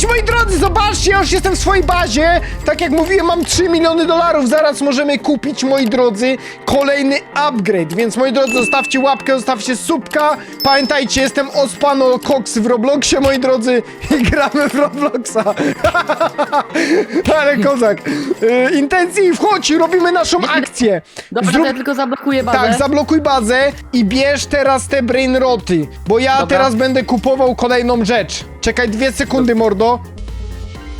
kupić, moi drodzy, zobaczcie, ja już jestem w swojej bazie. Tak jak mówiłem, mam 3 miliony dolarów. Zaraz możemy kupić, moi drodzy, kolejny upgrade. Więc, moi drodzy, zostawcie łapkę, zostawcie subka. Pamiętajcie, jestem Ospano Cox w Robloxie, moi drodzy, i gramy w Robloxa. Ale kozak. Y, intencji, wchodź, robimy naszą akcję. Dobra, Zrób- ja tylko zablokuję bazę. tak, zablokuj bazę i bierz teraz te brainroty, bo ja Dobra. teraz będę kupował kolejną rzecz. Czekaj dwie sekundy, mordo.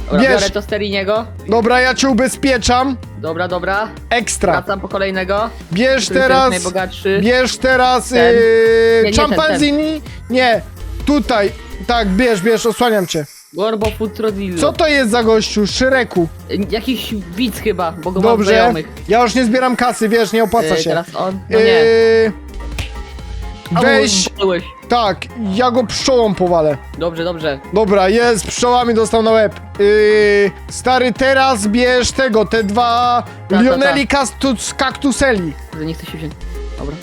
Dobra, bierz. biorę to steriniego. Dobra, ja cię ubezpieczam. Dobra, dobra. Ekstra. Wracam po kolejnego. Bierz Który to teraz... najbogatszy? Bierz teraz... Ten. Yy, Nie, nie ten, Chimpanzini? Nie, tutaj. Tak, bierz, bierz, osłaniam cię. Gorbo Futrodillo. Co to jest za gościu? Szyreku. Jakiś widz chyba, bo go mam Dobrze. znajomych. Ja już nie zbieram kasy, wiesz, nie opłaca Yy, się. teraz on? No nie. Yy, Au, Weź... byłeś. Tak, ja go pszczołą powalę. Dobrze, dobrze. Dobra, jest, pszczołami dostał na łeb. Yy, stary, teraz bierz tego, te dwa ta, Lioneli. Że nie chcę się wziąć. Dobra.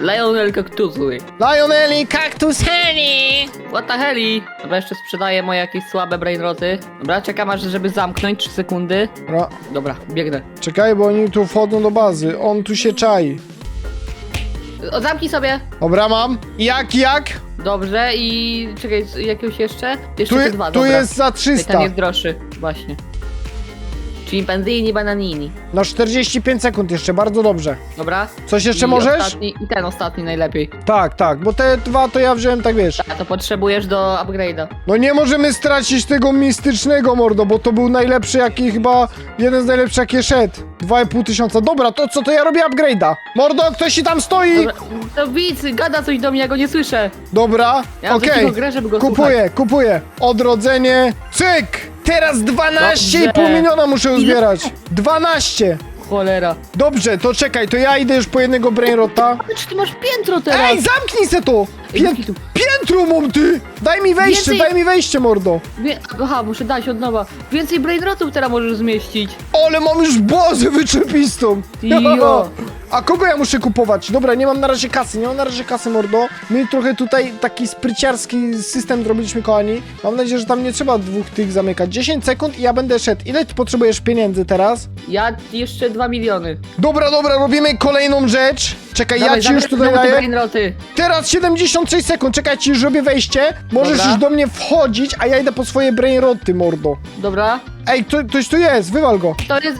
Lionel Cactusły. Lioneli Cactuseli! What the heli? Dobra, jeszcze sprzedaję moje jakieś słabe brainroty. Dobra, czekam aż, żeby zamknąć 3 sekundy. Dobra, Dobra, biegnę. czekaj, bo oni tu wchodzą do bazy. On tu się czai. O, zamknij sobie. Dobra, mam. Jak, jak? Dobrze i czekaj, jakiegoś jeszcze? Jeszcze Tu, te je- dwa, tu dobra. jest za Ten 300. jest droższy, właśnie. Chimpanzini, bananini. Na 45 sekund jeszcze, bardzo dobrze. Dobra. Coś jeszcze I możesz? Ostatni, I ten ostatni najlepiej. Tak, tak, bo te dwa to ja wziąłem, tak wiesz. A to potrzebujesz do upgrade'a. No nie możemy stracić tego mistycznego mordo, bo to był najlepszy jaki chyba, jeden z najlepszych jaki szedł. 2,5 tysiąca. Dobra, to co, to ja robię upgrade'a. Mordo, ktoś ci tam stoi! Dobra, to widz, gada coś do mnie, ja go nie słyszę. Dobra, Ja mam okej. takiego grę, żeby go Kupuję, kupuję. Odrodzenie. Cyk! Teraz 12,5 Dobrze. miliona muszę uzbierać. 12. Cholera. Dobrze, to czekaj, to ja idę już po jednego brainrota. Czy ty masz piętro teraz? Ej, zamknij se to! Ej, Pię zamknij tu. piętro mam ty! Daj mi wejście, Więcej- daj mi wejście, mordo. Wie... Aha, muszę dać od nowa. Więcej brainrotów teraz możesz zmieścić. Ale mam już bazę wyczepistą. Jo. A kogo ja muszę kupować? Dobra, nie mam na razie kasy, nie mam na razie kasy, mordo. My trochę tutaj taki spryciarski system zrobiliśmy, kochani. Mam nadzieję, że tam nie trzeba dwóch tych zamykać. 10 sekund i ja będę szedł. Ile ty potrzebujesz pieniędzy teraz? Ja jeszcze 2 miliony. Dobra, dobra, robimy kolejną rzecz. Czekaj, ja Dawaj, ci już zabierz tutaj znowu te daję. Teraz 76 sekund, czekaj, ci już robię wejście. Możesz Dobra. już do mnie wchodzić, a ja idę po swoje brainroty, mordo. Dobra. Ej, to, ktoś tu jest, wywal go. To jest...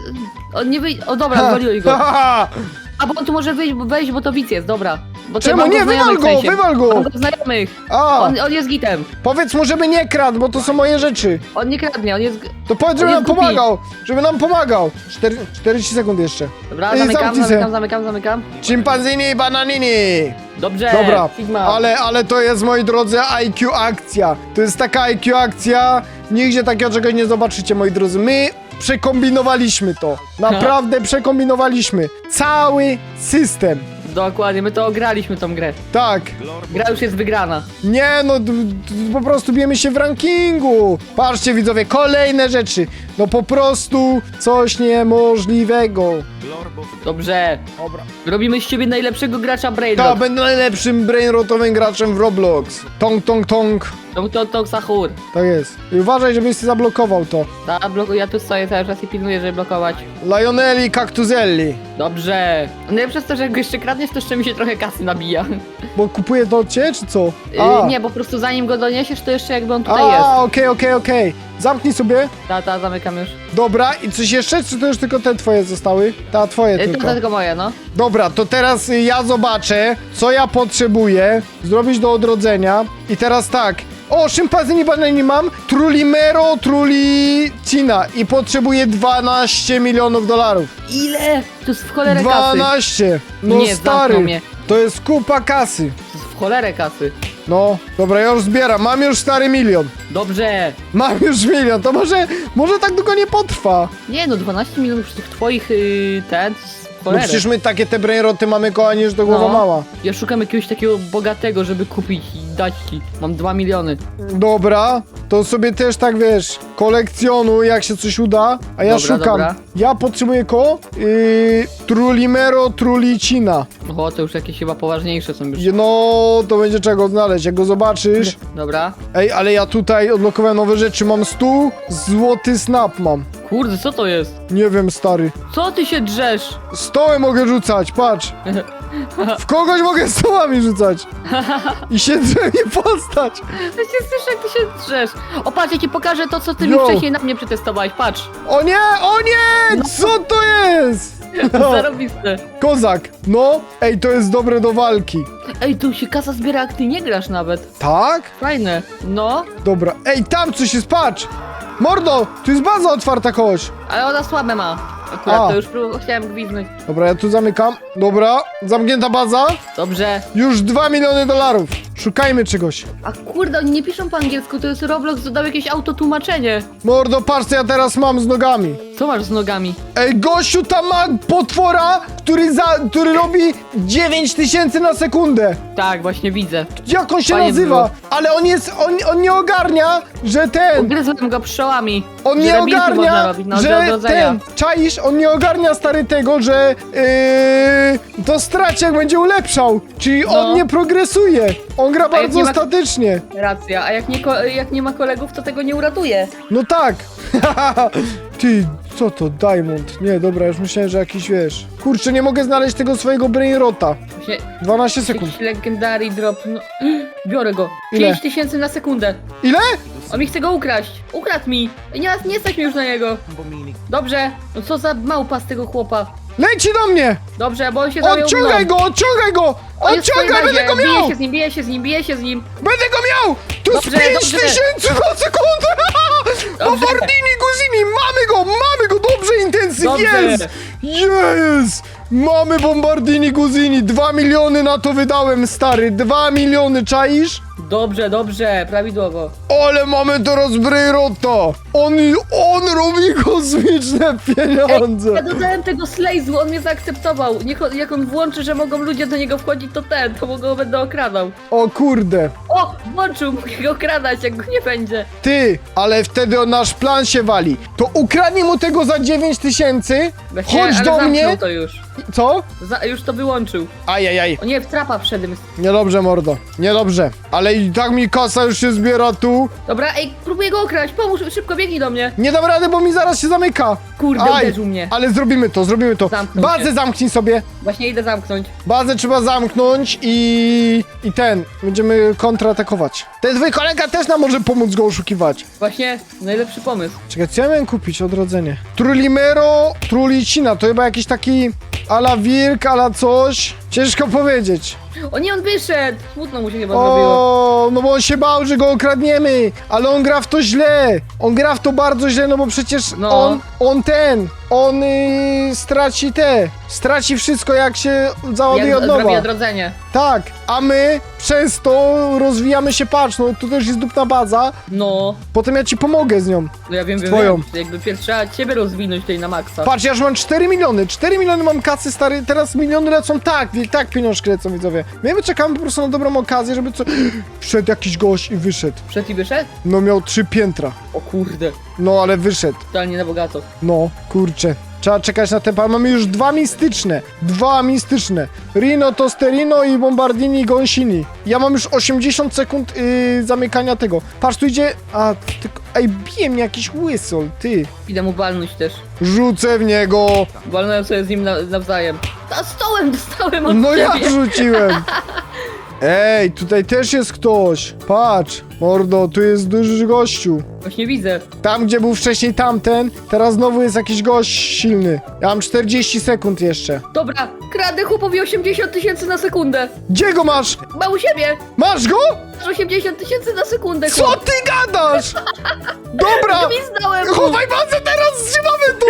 On nie wyjdzie... O dobra, zwaliłeś go. Ha, A bo on tu może wyjść, wejść, bo to widz jest, dobra. Bo to Czemu mam nie? znajomych Wywal w go, sensie. wywal go. Mam go znajomych. A, On, on jest gitem. powiedz mu, żeby nie kradł, bo to są moje rzeczy. On nie kradnie, on jest... To powiedz, żeby nam jest głupi. pomagał, żeby nam pomagał. Cztery- 40 sekund jeszcze. Dobra, Ej, zamykam, zamknij se. zamykam, zamykam, zamykam. Chimpanzini bananini. Dobrze, Dobra, Sigma. ale, ale to jest, moi drodzy, IQ akcja. To jest taka IQ akcja, nigdzie takiego czegoś nie zobaczycie, moi drodzy. My przekombinowaliśmy to. Naprawdę przekombinowaliśmy. Cały system. Dokładnie, my to ograliśmy tą grę. Tak. Gra już jest wygrana. Nie no, d- d- po prostu bijemy się w rankingu. Patrzcie widzowie, kolejne rzeczy. No po prostu coś niemożliwego. Dobrze. Dobra. Robimy z ciebie najlepszego gracza To Brainrot. będę najlepszym brainrotowym graczem w Roblox. Tong, tong, tong. To, to, to Sahur. Tak jest. I uważaj, żebyś zablokował to. Ta, bloku, ja tu stoję cały czas i pilnuję, żeby blokować. Lioneli Cactuzelli. Dobrze. Najlepsze jest to, że jak go jeszcze kradniesz, to jeszcze mi się trochę kasy nabija. Bo kupuję to od ciebie, czy co? Yy, nie, bo po prostu zanim go doniesiesz, to jeszcze jakby on tutaj jest. A, okej, okej, okej. Zamknij sobie. Ta, ta, zamykam już. Dobra, i coś jeszcze, czy to już tylko te twoje zostały? Ta, twoje Yy, tylko. to tylko moje, no. Dobra, to teraz y, ja zobaczę, co ja potrzebuję zrobić do odrodzenia. I teraz tak. O, szympanzini banani mam. Trulimero, trulicina. I potrzebuję 12 milionów dolarów. Ile? To jest w cholerę kasy. 12! No Nie, stary, mnie. to jest kupa kasy. To jest w cholerę kasy. No, dobra, ja już zbieram. Mam już stary milion. Dobrze. Mam już milion, to może, może tak długo nie potrwa. Nie no, 12 milionów przy tych twoich yy, ten, No cholerę. przecież my takie te brainroty mamy kochani, że to głowa No. mała. Ja szukam jakiegoś takiego bogatego, żeby kupić i dać ci. Mam 2 miliony. Dobra, to sobie też tak wiesz, kolekcjonuj jak się coś uda, a ja Dobra, szukam. dobra. Ja potrzebuję koło yy, Trulimero Trulicina. O, to już jakieś chyba poważniejsze są już. No, to będzie czego znaleźć, jak go zobaczysz. Dobra. Ej, ale ja tutaj odblokowałem nowe rzeczy, mam stół, złoty snap mam. Kurde, co to jest? Nie wiem, stary. Co ty się drzesz? Stołem mogę rzucać, patrz. W kogoś mogę stołami rzucać. I się drze postać. Ja się słyszę, jak ty się drzesz. O, patrz, ja ci pokażę to, co ty mi Yo. wcześniej na mnie przetestowałeś. Patrz. O nie, o nie! Co to jest? Zarobiste. Kozak, no. Ej, to jest dobre do walki. Ej, tu się kasa zbiera, jak ty nie grasz nawet. Tak? Fajne. No, Dobra. Ej, tam coś jest, patrz. Mordo, tu jest baza otwarta kogoś. ale ona słabe ma. Akurat A. to już chciałem gwiznąć. Dobra, ja tu zamykam. Dobra, zamknięta baza. Dobrze. Już 2 miliony dolarów. Szukajmy czegoś. A kurde, oni nie piszą po angielsku, to jest Roblox, dodał jakieś autotłumaczenie. Mordo, patrz co ja teraz mam z nogami. Co masz z nogami? Ej, gościu tam ma potwora, który, za, który robi 9 tysięcy na sekundę. Tak, właśnie widzę. Jak on się Fajnie nazywa? Ale on jest, on, on nie ogarnia, że ten, Ugryzłem go pszczołami. On nie można ogarnia, robić na że odrodzenia. ten, czaisz, on nie ogarnia stary tego, że yy, to straci jak będzie ulepszał. Czyli on No. nie progresuje. On gra jak bardzo nie ma- statycznie. Racja, a jak nie, ko- jak nie ma kolegów, to tego nie uratuje. No tak. Ty, co to? Diamond. Nie, dobra, już myślałem, że jakiś, wiesz... Kurczę, nie mogę znaleźć tego swojego brainrota. Właśnie 12 sekund. jakiś legendary drop, no. Biorę go. Ile? 5 tysięcy na sekundę. Ile? On mi chce go ukraść. Ukradł mi. Nie, nie stać mi już na niego. Dobrze. No co za małpa z tego chłopa. Leci do mnie! Dobrze, bo on się zajął Odciągaj mną. go, odciągaj go! On jest w swojej Odciągaj, będę bazie. go miał! Bije się z nim, bije się z nim, bije się z nim. Będę go miał! Tu z Dobrze, 5 dobrze. tysięcy na sekundę! Bombardini Guzini! Mamy go, mamy go! Dobrze, intensyw, Dobrze. jest! Jest! Mamy Bombardini Guzini! 2 miliony na to wydałem, stary! 2 miliony, czaisz? Dobrze, dobrze, prawidłowo. Ale mamy teraz Brayrota! On, on robi kosmiczne pieniądze! Ja dodałem tego slejzu, on mnie zaakceptował. Niech on, jak on włączy, że mogą ludzie do niego wchodzić, to ten, to go będę okradał. O kurde! O, włączył, mogę go okradać, jak go nie będzie. Ty, ale wtedy nasz plan się wali. To ukradnij mu tego za 9 tysięcy, Właśnie, chodź ale do zamknął mnie. to już. Co? Za, już to wyłączył. Ajajaj. O nie, w trapa wszedłem. Niedobrze, mordo. Niedobrze. Ale i tak mi kasa już się zbiera tu. Dobra, ej, próbuję go okraść, pomóż, szybko biegnij do mnie. Nie dam rady, bo mi zaraz się zamyka. Kurde, uderzył mnie. ale zrobimy to, zrobimy to. Zamknął Bazę się. zamknij sobie. Właśnie idę zamknąć. Bazę trzeba zamknąć i... I ten. Będziemy kontratakować. Ten twój kolega też nam może pomóc go oszukiwać. Właśnie, najlepszy pomysł. Czekaj, co ja miałem kupić? Odrodzenie. Trulimero, Trulicina. To chyba jakiś taki ala wilk, ala coś. Ciężko powiedzieć. O nie, on wyszedł! Smutno mu się chyba zrobiło. O, no bo on się bał, że go okradniemy, ale on gra w to źle. On gra w to bardzo źle, no bo przecież No. on, on ten, on y, straci te, straci wszystko jak się załaduje od zrobi nowa. odrodzenie. Tak, a my przez to rozwijamy się, patrz, no tu też jest dupna baza, No, potem ja ci pomogę z nią. no ja wiem, wiem, Twoją. wiem. Jakby pierwszy trzeba ciebie rozwinąć tutaj na maksa. Patrz, ja już mam 4 miliony, 4 miliony mam kasy, stary, teraz miliony lecą tak, wie- tak pieniążki lecą, widzowie. My wyczekamy po prostu na dobrą okazję, żeby co... Wszedł jakiś gość i wyszedł. Przed i wyszedł? No miał trzy piętra. O kurde, No ale wyszedł. totalnie na bogato. No, kurczę. Trzeba czekać na tempa. Mamy już dwa mistyczne. Dwa mistyczne. Rino, Tosterino i Bombardini Gonsini. Ja mam już 80 sekund yy, zamykania tego. Patrz, tu idzie... A, tylko... Ej, bije mnie jakiś łysol, ty. Idę mu walnąć też. Rzucę w niego. Walnąłem sobie z nim na, nawzajem. A stołem dostałem od No ja ciebie. rzuciłem. Ej, tutaj też jest ktoś. Patrz, mordo, tu jest duży gościu. Właśnie widzę. Tam, gdzie był wcześniej tamten, teraz znowu jest jakiś gość silny. Ja mam 40 sekund jeszcze. Dobra, kradę chłopowi 80 tysięcy na sekundę. Gdzie go masz? Ma u siebie. Masz go? Masz 80 tysięcy na sekundę, Co chłop. ty gadasz? Dobra! Gwizdałem mu. Chowaj bazę teraz, trzymamy tu!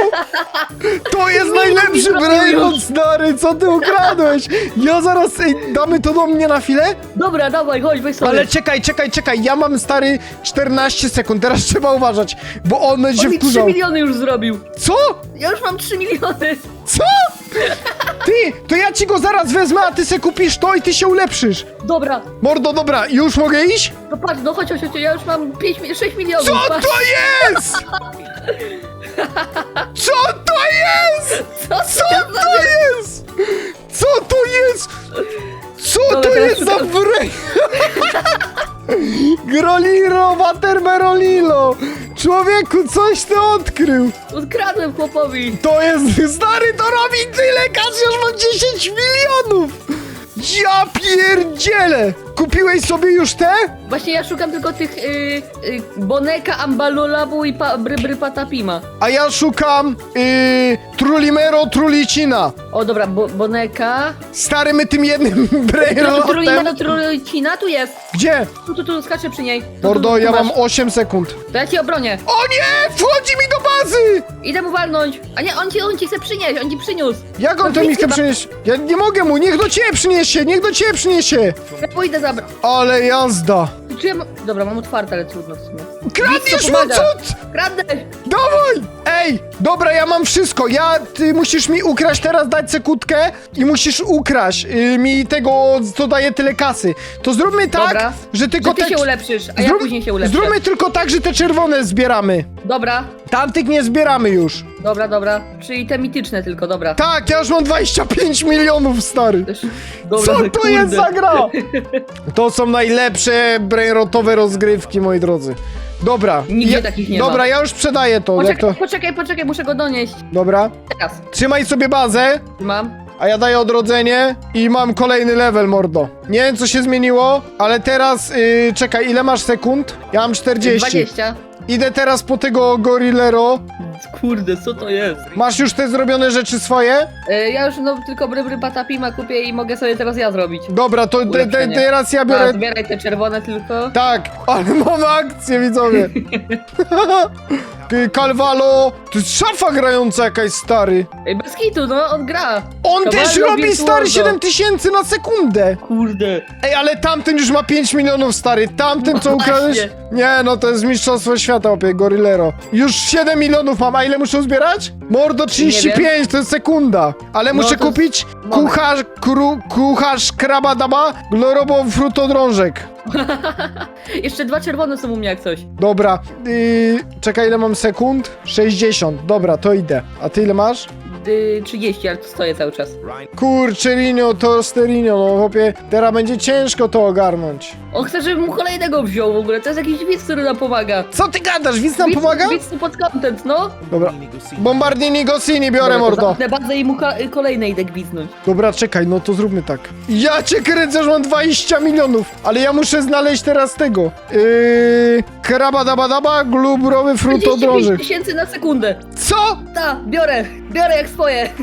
To jest najlepszy już. stary, co ty ukradłeś? Ja zaraz, ej, damy to do mnie na chwilę? Dobra, dawaj, chodź, weź sobie. Ale czekaj, czekaj, czekaj, ja mam, stary, 14 sekund, teraz trzeba uważać, bo on będzie On mi 3 wkurzał. miliony już zrobił. Co? Ja już mam 3 miliony. Co? Ty, to ja ci go zaraz wezmę, a ty se kupisz to i ty się ulepszysz. Dobra, Mordo, dobra, już mogę iść? no patrz, no chodź, chodź, chodź, ja już mam 5, mi- 6 milionów. Co patrz. to jest? Co to jest? Co, Co to jest? Groliro, Watermerolilo! Człowieku, coś ty odkrył! Ukradłem chłopowi. To jest, stary, to robi tyle kasy, już mam 10 milionów! Ja pierdzielę! Kupiłeś sobie już te? Właśnie ja szukam tylko tych y, y, Boneka, Ambalolabu i pa, Brybry Patapima. A ja szukam yy, Trulimero Trulicina. O dobra, bo, Boneka. Stary, my tym jednym Trulimero brejrotem... Trulicina, tu jest. Gdzie? Tu, tu, tu, skaczę przy niej. Tu, tu, Mordo, tu ja masz. mam 8 sekund. To ja cię obronię. O nie! Wchodzi mi do bazy! Idę mu walnąć. A nie, on ci, on ci chce przynieść, on ci przyniósł. Jak on No to mi chce chyba. przynieść? Ja nie mogę mu, niech do ciebie przyniesie, niech do ciebie przyniesie! Ja pójdę zabrać. Ale jazda! Czy ja mam... Dobra, mam otwarte, ale trudno w sumie. Kradniesz to mu pomaga. cud! Kradnę! Dawaj! Ej, dobra, ja mam wszystko. Ja, ty musisz mi ukraść teraz, dać sekundkę i musisz ukraść y, mi tego, co daje tyle kasy. To zróbmy tak, Dobra. że tylko Że ty te... się ulepszysz, a ja Zrób- później się ulepszę. Zróbmy tylko tak, że te czerwone zbieramy. Dobra, Tamtych nie zbieramy już. Dobra, dobra. Czyli te mityczne tylko, dobra. Tak, ja już mam 25 milionów, stary. Też... Dobra, Co to kurde. jest za gra? To są najlepsze brainrotowe rozgrywki, moi drodzy. Dobra. Nigdzie takich nie Dobra, ma. ja już sprzedaję to. Jak Poczekaj, to. poczekaj, poczekaj, muszę go donieść. Dobra. Teraz. Trzymaj sobie bazę, Mam. a ja daję odrodzenie i mam kolejny level, mordo. Nie wiem, co się zmieniło, ale teraz, yy, czekaj, ile masz sekund? Ja mam 40. 20. Idę teraz po tego gorillero. Kurde, co to jest? Masz już te zrobione rzeczy swoje? E, ja już no tylko brybry patapima kupię i mogę sobie teraz ja zrobić. Dobra, to te, te, Ulepszenie. teraz ja A, biorę... zbieraj te czerwone tylko. Tak, ale mamy akcję, widzowie. Ty, Calvalo, to jest szafa grająca jakaś, stary. Ej, bez kitu, no on gra. On też robi, stary, Virtuoso. 7 tysięcy na sekundę. Kurde. Ej, ale tamten już ma 5 milionów, stary. Tamten, co No ukradłeś? właśnie. Nie, no to jest mistrzostwo świata, opie, gorillero. Już 7 milionów mam, a ile muszę zbierać? Mordo, 35, to jest sekunda. Ale No muszę to- kupić moment. kucharz, kru, kucharz krabadaba, glorobo frutodrążek. Jeszcze dwa czerwone są u mnie jak coś. Dobra, yy, czekaj, ile mam sekund? 60, dobra, to idę. A ty ile masz? Y, 30, ale tu stoję cały czas. Kurczę, Rinio, to sterinio, no chłopie, teraz będzie ciężko to ogarnąć. On chce, żebym mu kolejnego wziął w ogóle. To jest jakiś widz, który nam pomaga. Co ty gadasz, widz nam Widz- pomaga? Widz pod content, no. Dobra, Bombardini Gosini biorę, mordo. zamknę bazę i mu ka- y, kolejne idę gwiznąć. Dobra, czekaj, no to zróbmy tak. Ja cię kręcę, że mam 20 milionów, ale ja muszę znaleźć teraz tego. Yy, krabadabadaba, glubrowy 45 frutodrążek. tysięcy na sekundę. Co? Ta, biorę, biorę jak swoje.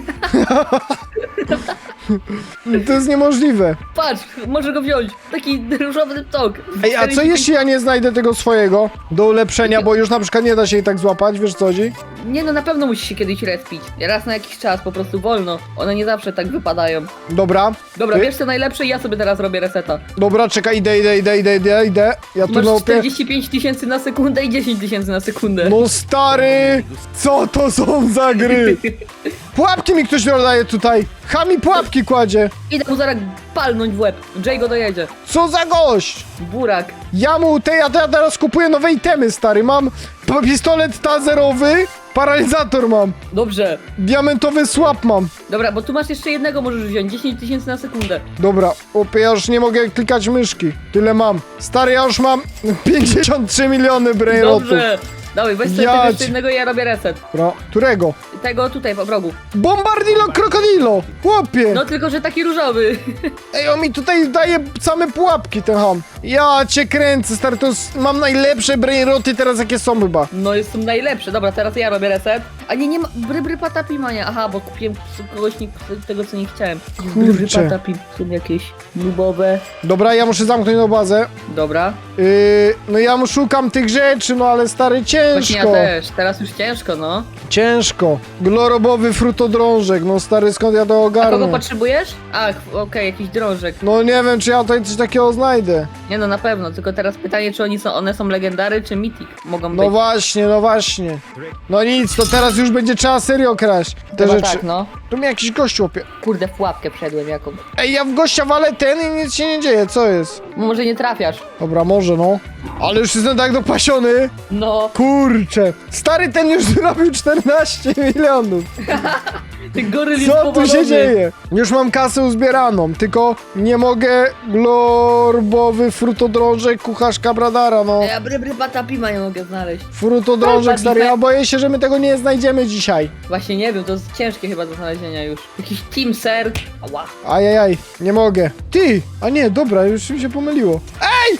To jest niemożliwe. Patrz, może go wziąć. Taki różowy tok. Ej, a co 45 jeśli ja nie znajdę tego swojego do ulepszenia, bo już na przykład nie da się jej tak złapać, wiesz co chodzi? Nie no, na pewno musi się kiedyś respić. Raz na jakiś czas, po prostu wolno. One nie zawsze tak wypadają. Dobra. Dobra, Ty? wiesz co najlepsze? Ja sobie teraz robię reseta. Dobra, czekaj, idę, idę, idę, idę, idę, idę. Ja tu Masz na opie... 45 tysięcy na sekundę i 10 tysięcy na sekundę. No stary, co to są za gry? Pułapki mi ktoś dodaje tutaj. Chami pułapki kładzie. Idę mu zaraz palnąć w łeb. Jay go dojedzie. Co za gość? Burak. Ja mu te, ja, ja teraz kupuję nowe itemy, stary. Mam p- pistolet tazerowy, paralizator mam, Dobrze. diamentowy słab mam. Dobra, bo tu masz jeszcze jednego możesz wziąć. 10 tysięcy na sekundę. Dobra, opie, ja już nie mogę klikać myszki. Tyle mam. Stary, ja już mam 53 miliony brainrotów. Dobrze. Dawaj, weź sobie Ja tego ja robię reset. Dobra, którego? Tego tutaj po progu. Bombardilo krokodilo! Chłopie! No tylko, że taki różowy. Ej, on mi tutaj daje same pułapki, ten ham. Ja cię kręcę, stary, to jest, mam najlepsze brainroty teraz, jakie są chyba. No jest to najlepsze. Dobra, teraz ja robię reset. A nie, nie ma. Brybry patapima nie. Aha, bo kupiłem kogoś tego, co nie chciałem. Brybry Kurczę. patapim są jakieś nubowe. Dobra, ja muszę zamknąć tą bazę. Dobra. Yy, no ja mu szukam tych rzeczy, no ale stary, Właśnie ja ciężko. też. Teraz już ciężko, no. Ciężko. Glorobowy frutodrążek, no stary, skąd ja to A kogo ogarnę? potrzebujesz? Ach, okej, jakiś drążek. No nie wiem, czy ja tutaj coś takiego znajdę. Nie no, na pewno. Tylko teraz pytanie, czy oni są, one są legendary, czy mythic mogą No być. właśnie, no właśnie. No nic, to teraz już będzie trzeba serio kraść te Chyba rzeczy. tak, no. Tu mnie jakiś gość łopie. Kurde, w pułapkę wszedłem jaką. Ej, ja w gościa walę ten i nic się nie dzieje, co jest? Może nie trafiasz. Dobra, może no. Ale już jestem tak dopasiony. No, Kurczę. Stary ten już zrobił 14 milionów. ty goryl jest Co tu powalony. się dzieje? Już mam kasę uzbieraną, tylko nie mogę glorbowy frutodrążek kucharz bradara, no. Ja bry, bry, patapima nie mogę znaleźć. Frutodrążek, stary, ja boję się, że my tego nie znajdziemy dzisiaj. Właśnie nie wiem, to jest ciężkie chyba do znalezienia już. Jakiś team ser. Ała. Ajajaj, nie mogę. Ty! A nie, dobra, już mi się pomyliło. Ej!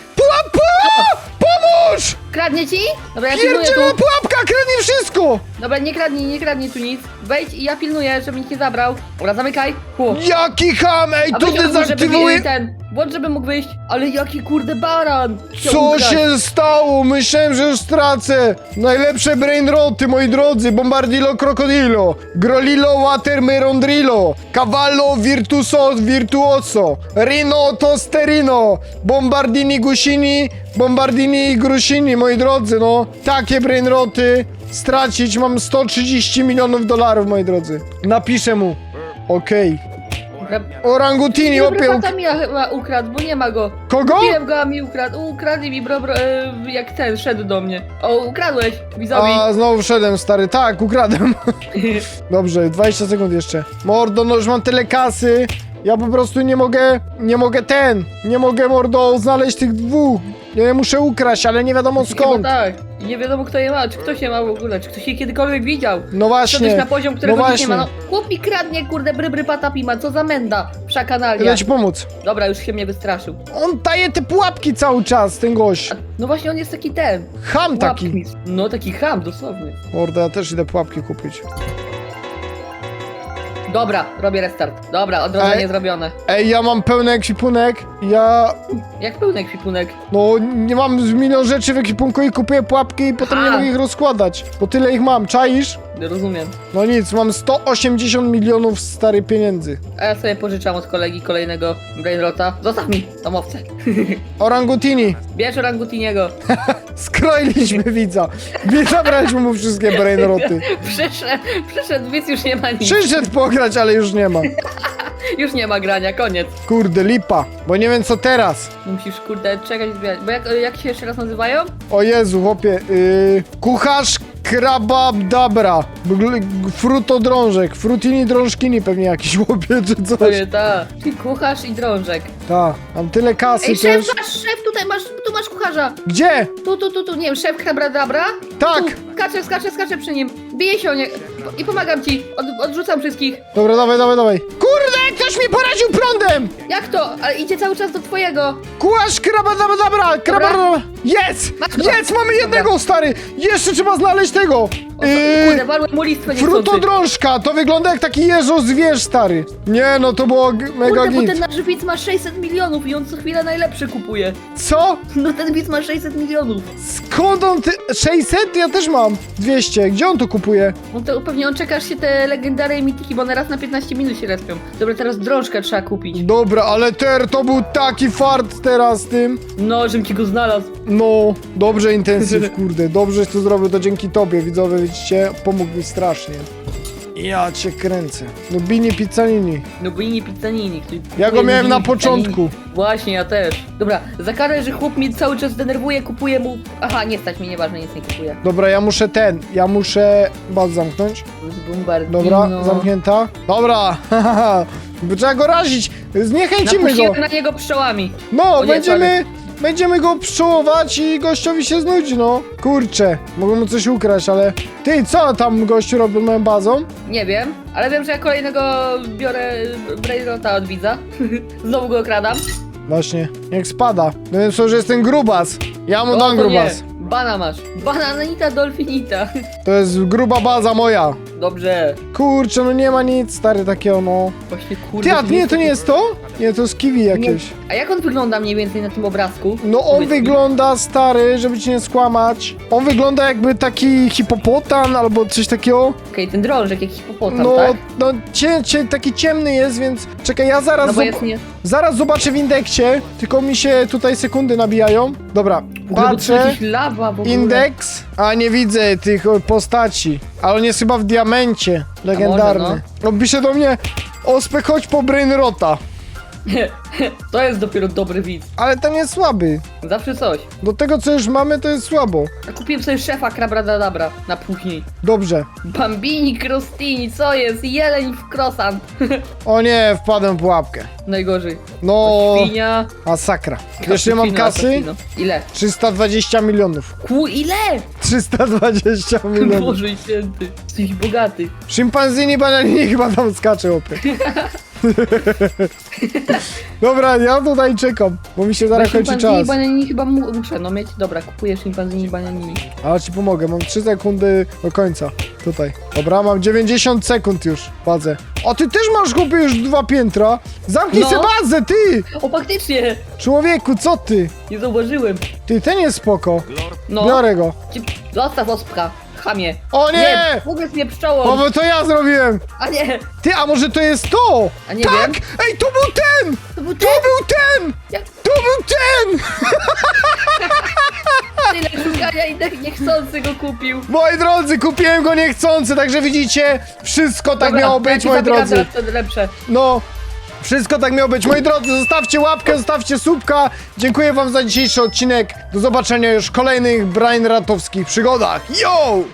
Kradnie ci? Dobra, ja pilnuję Pierdziela tu. pułapka, kradnie wszystko! Dobra, nie kradnij, nie kradnij tu nic. Wejdź i ja pilnuję, żeby nikt nie zabrał. Dobra, zamykaj. Hu. Jaki ham! Ej, A tu weź odwróć, żeby dezaktywuję... ten. Bądź, żeby mógł wyjść. Ale jaki kurde baran. Chciał Co się stało? Myślałem, że już stracę. Najlepsze brainroty, moi drodzy. Bombardilo crocodilo. Grolilo water merondrilo. Cavallo virtuoso virtuoso. Rino tosterino. Bombardini gusini. Bombardini grusini, moi drodzy, no. Takie brainroty. Stracić mam 130 milionów dolarów, moi drodzy. Napiszę mu. Okej. Dobra. Orangutini, Dobry opie... tata mi chyba ukradł, bo nie ma go. Kogo? Kupiłem go, a mi ukradł. Ukradli mi bro, bro e, jak ten, szedł do mnie. O, ukradłeś, widzowi. A, znowu wszedłem, stary. Tak, ukradłem. Dobrze, 20 sekund jeszcze. Mordo, no już mam tyle kasy. Ja po prostu nie mogę, nie mogę ten, nie mogę, mordo, znaleźć tych dwóch. Ja je muszę ukraść, ale nie wiadomo Chyba skąd. tak. I nie wiadomo kto je ma, czy ktoś je ma w ogóle, czy ktoś je kiedykolwiek widział. No Wszedłeś na właśnie, poziom, którego no nikt nie ma. No, właśnie. chłop mi kradnie, kurde, brybry patapima, co za menda. Przakanalia. idę ci pomóc. Dobra, już się mnie wystraszył. On daje te pułapki cały czas, ten gość. No właśnie, on jest taki ten. Ham taki. Łapki. No, taki ham, dosłownie. Mordo, ja też idę pułapki kupić. Dobra, robię restart. Dobra, odrodzenie Ej. zrobione. Ej, ja mam pełny ekwipunek. Ja, Jak pełny ekwipunek. no, nie mam z milion rzeczy w ekwipunku i kupuję pułapki i potem nie mogę ich rozkładać. Bo tyle ich mam, czaisz? Rozumiem. No nic, mam 180 milionów stary pieniędzy. A ja sobie pożyczam od kolegi kolejnego Brainrota. Zostaw mi tą owcę. Orangutini, Bierz orangutiniego. skroiliśmy widza. Nie zabraliśmy mu wszystkie brainroty. Przyszedł, przyszedł, więc już nie ma nic. Przyszedł pograć, ale już nie ma. Już nie ma grania, koniec. Kurde, lipa, bo nie wiem co teraz. Musisz, kurde, czekać, zbierać. Bo jak, jak się jeszcze raz nazywają? O Jezu, chłopie, yy, kucharz krababdabra, frutodrążek, frutini drążkini pewnie jakiś chłopie czy To coś. jest ta. Czyli kucharz i drążek. Tak, mam tyle kasy Ej, też. szef, masz, szef, tutaj masz, tu masz kucharza. Gdzie? Tu, tu, tu, tu, nie wiem, szef krabradabra? Tak. Tu, skaczę, skaczę, skaczę przy nim. Biję się o nie i pomagam ci. Od, odrzucam wszystkich. Dobra, dawaj, dawaj, dawaj. Kurde, ktoś mi poraził prądem! Jak to? Ale idzie cały czas do twojego. Kułasz krabadabra, krabadabra. Jest! Masz go. Jest, mamy jednego, stary! Jeszcze trzeba znaleźć tego! Yy, Kurde, walłem mu frutodrążka, to wygląda jak taki jeżo zwierz, stary. Nie, no to było g- mega Kurde, bo git. ten nasz widz ma 600 milionów i on co chwilę najlepszy kupuje. Co? No ten widz ma 600 milionów. Skąd on ty... 600? Ja też mam. 200. Gdzie on to kupuje? On to pewnie on czekasz się te legendary i mitiki, bo one raz na 15 minut się respią. Dobra, teraz drążkę trzeba kupić. Dobra, ale ter, to był taki fart teraz z tym. No, żebym ci go znalazł. No, dobrze intensyw, kurde. Dobrze, że to zrobił, to dzięki tobie, widzowie, widzicie? Pomógł mi strasznie. Ja cię kręcę. No bini pizzanini. No bo inni pizzanini. który Ja go miałem na Nubini początku. Właśnie, ja też. Dobra, za karę, że chłop mnie cały czas denerwuje, kupuję mu... Aha, nie stać mnie, nieważne, nic nie kupuję. Dobra, ja muszę ten, ja muszę baz zamknąć. Z Bombardino. Dobra, zamknięta. Dobra, haha, trzeba go razić. Zniechęcimy go. Napuściłem na niego pszczołami. No, O nie, będziemy, będziemy go pszczołować i gościowi się znudzi, no. Kurczę, mogę mu coś ukraść, ale... Ty, co tam gościu robi moją bazą? Nie wiem, ale wiem, że ja kolejnego biorę Brainrota od widza. Znowu go okradam. Właśnie, niech spada. No więc to, że jest ten grubas. Ja mu O, dam grubas. Nie. Bana masz. Bananita dolfinita. To jest gruba baza moja. Dobrze. Kurczę, no nie ma nic, stary, takiego, no. Właśnie kurde. Ty, a nie, to nie jest to? Nie, to jest kiwi Nie. jakieś. A jak on wygląda mniej więcej na tym obrazku? No on Powiedz mi. wygląda stary, żeby ci nie skłamać. On wygląda jakby taki hipopotam albo coś takiego. Okej, ten drążek, jakiś hipopotam, No, tak? no cie, cie, taki ciemny jest, więc czekaj, ja zaraz, No bo zob- jest nie... zaraz zobaczę w indeksie, tylko mi się tutaj sekundy nabijają. Dobra, patrzę. jakiś lawa w ogóle. Indeks, a nie widzę tych o, postaci, ale on jest chyba w diamencie, legendarny. może, no. Pisze do mnie, Ospek, chodź po Brainrota, To jest dopiero dobry widz. ale ten jest słaby. Zawsze coś. Do tego, co już mamy, to jest słabo. A kupiłem sobie szefa Krabradadabra na później. Dobrze. Bambini, Crostini, co jest? Jeleń w krosant. O nie, wpadłem w pułapkę. Najgorzej. No, Świnia. masakra. Wiesz, ile mam cappuccino, kasy? assassino. Ile? 320 milionów. Ku, ile? 320 milionów. Boże święty. Jesteś bogaty. Szympanzini bananini chyba tam skacze opie. Dobra, ja tutaj czekam, bo mi się zaraz kończy Szympanzini czas. bananini chyba mu muszę no mieć. Dobra, kupuję szympanzini bananini. Ale ci pomogę, mam 3 sekundy do końca. Tutaj. Dobra, mam 90 sekund już. Bazę. A ty też masz chłopie już dwa piętra? Zamknij No. se bazę, ty! O, faktycznie! Człowieku, co ty? Nie zauważyłem. Ty, ten jest spoko. No. Biorę go. Ci- Zostaw ospka. Chamie. O nie! Ogóle mnie O, pszczołą. bo to ja zrobiłem! A nie. Ty, a może to jest to? A nie tak! wiem. Ej, to był ten! To był To ten. był ten! Jak To był ten! tyle szukania i tak niechcący go kupił. Moi drodzy, kupiłem go niechcący, także widzicie, wszystko tak Dobra, miało ja być, ci moi zabieram drodzy. teraz te lepsze. No, wszystko tak miało być. Moi drodzy, zostawcie łapkę, zostawcie subka. Dziękuję wam za dzisiejszy odcinek. Do zobaczenia już w kolejnych Brain Ratowskich przygodach. Yo!